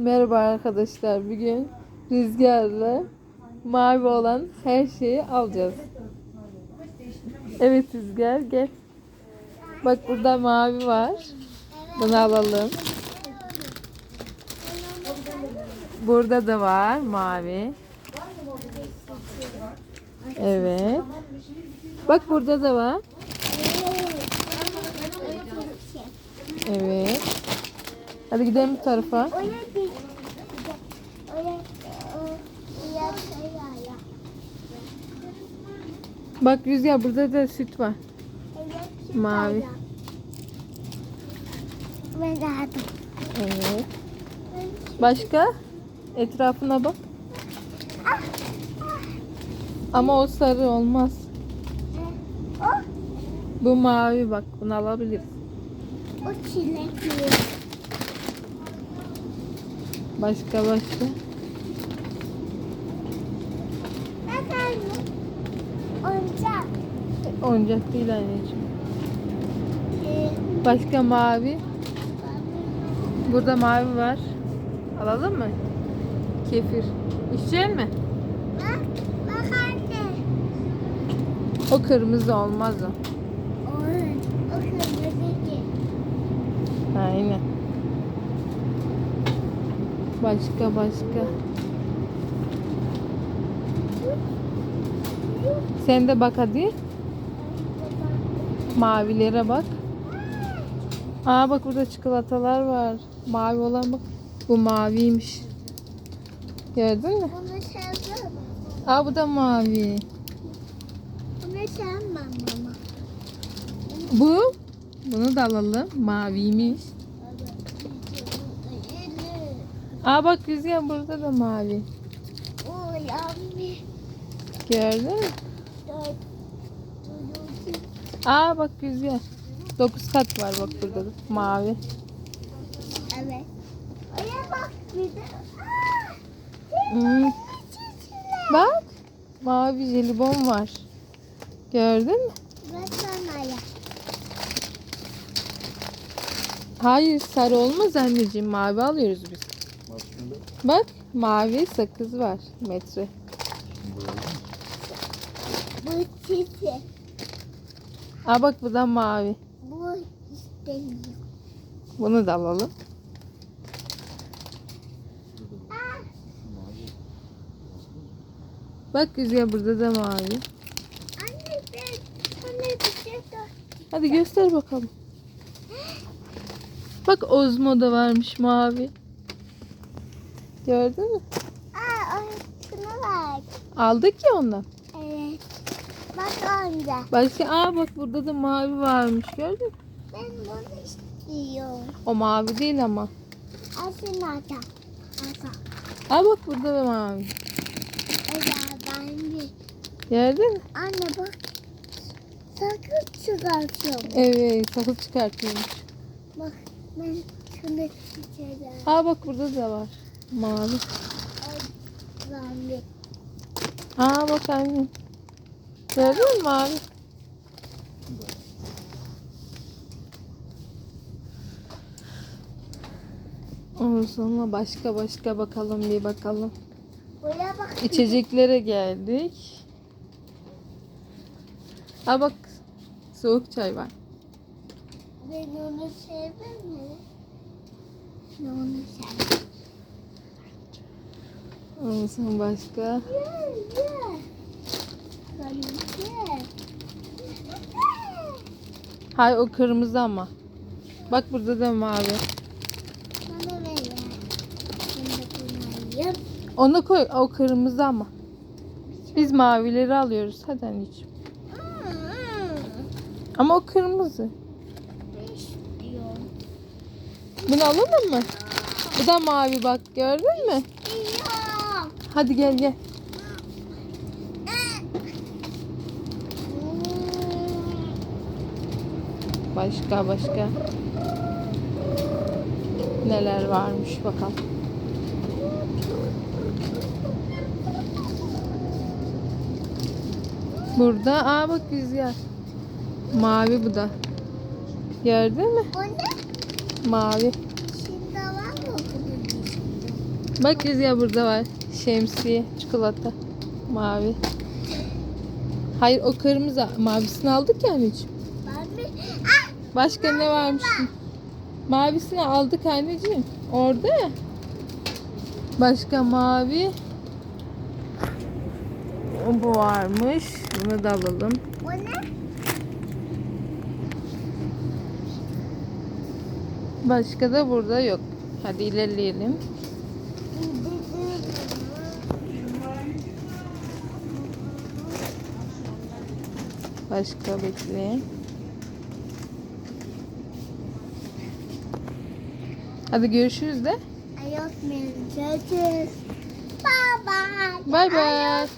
Merhaba arkadaşlar. Bugün rüzgarla mavi olan her şeyi alacağız. Evet rüzgar gel. Bak burada mavi var. Bunu alalım. Burada da var mavi. Evet. Bak burada da var. Evet. Hadi gidelim bu tarafa. Oraya değil. Oraya, oraya şey ya. Bak Rüzgar burada da süt var. Mavi. Ben aldım. Evet. Başka? Etrafına bak. Ama o sarı olmaz. Bu mavi bak. Bunu alabiliriz. o çilekli. Başka başka. Bakar mı? Oyuncak. Oyuncak değil anneciğim. Ee, Başka mavi. Burada mavi var. Alalım mı? Kefir. İçecek mi? Bak, bak anne. O kırmızı olmaz o. O, o kırmızı ki. Aynen. Başka başka. Sen de bak hadi. Mavilere bak. Aa bak burada çikolatalar var. Mavi olan bak. Bu maviymiş. Gördün mü? Bunu sevdim. Aa bu da mavi. Bunu sevmem ama. Bu. Bunu da alalım. Maviymiş. Aa bak Rüzgar burada da mavi. O yanmış. Gördün mü? Aa bak Rüzgar. 9 kat var bak burada da. Mavi. Evet. Oraya bak bir de. Aa! Hmm. Bak. Mavi jelibon var. Gördün mü? Hayır sarı olmaz anneciğim. Mavi alıyoruz biz. Bak mavi sakız var. Metre. Bu çiçek. Aa bak bu da mavi. Bu istemiyor. Bunu da alalım. Bak Rüzgar burada da mavi. Anne ben sana bir şey. Hadi göster bakalım. Bak Ozmo da varmış mavi. Gördün mü? Aa o şunu bak. Aldık ya ondan. Evet. Bak önce. Başka aa bak burada da mavi varmış gördün mü? Ben bunu istiyorum. O mavi değil ama. Asın ata. Ata. Aa bak burada da mavi. Evet ben bir. Gördün mü? Anne bak. Sakın çıkartıyorum. Evet sakız çıkartıyormuş. Bak ben şunu çiçeğe. Aa bak burada da var. Mavi. Bir. Aa bak anne. Gördün mü mavi? Ondan sonra başka başka bakalım bir bakalım. Buraya bak. İçeceklere geldik. Aa bak soğuk çay var. Ben onu sevmem mi? Ben onu sevmem. Ondan sonra başka. Ye ye. Ben ye. Hay o kırmızı ama. Bak burada da mavi. Bana ver ya. Ben de bunu yiyeyim. Onu koy. O kırmızı ama. Biz mavileri alıyoruz. Hadi anneciğim. Ama o kırmızı. Bunu alalım mı? Bu da mavi bak. Gördün mü? Hadi gel gel. Başka başka. Neler varmış bakalım. Burada aa bak rüzgar. Mavi bu da. Gördün mü? Ne? Mavi. Şimdi var mı? Bak Rüzgar burada var. Şemsiye, çikolata. Mavi. Hayır o kırmızı. Mavisini aldık ya anneciğim. Başka ne varmış? Mavisini aldık anneciğim. Orada ya. Başka mavi. Bu varmış. Bunu da alalım. Bu ne? Başka da burada yok. Hadi ilerleyelim. Başka bekle. Hadi görüşürüz de. Ayot Görüşürüz. Bye bye. Bye bye. Ayot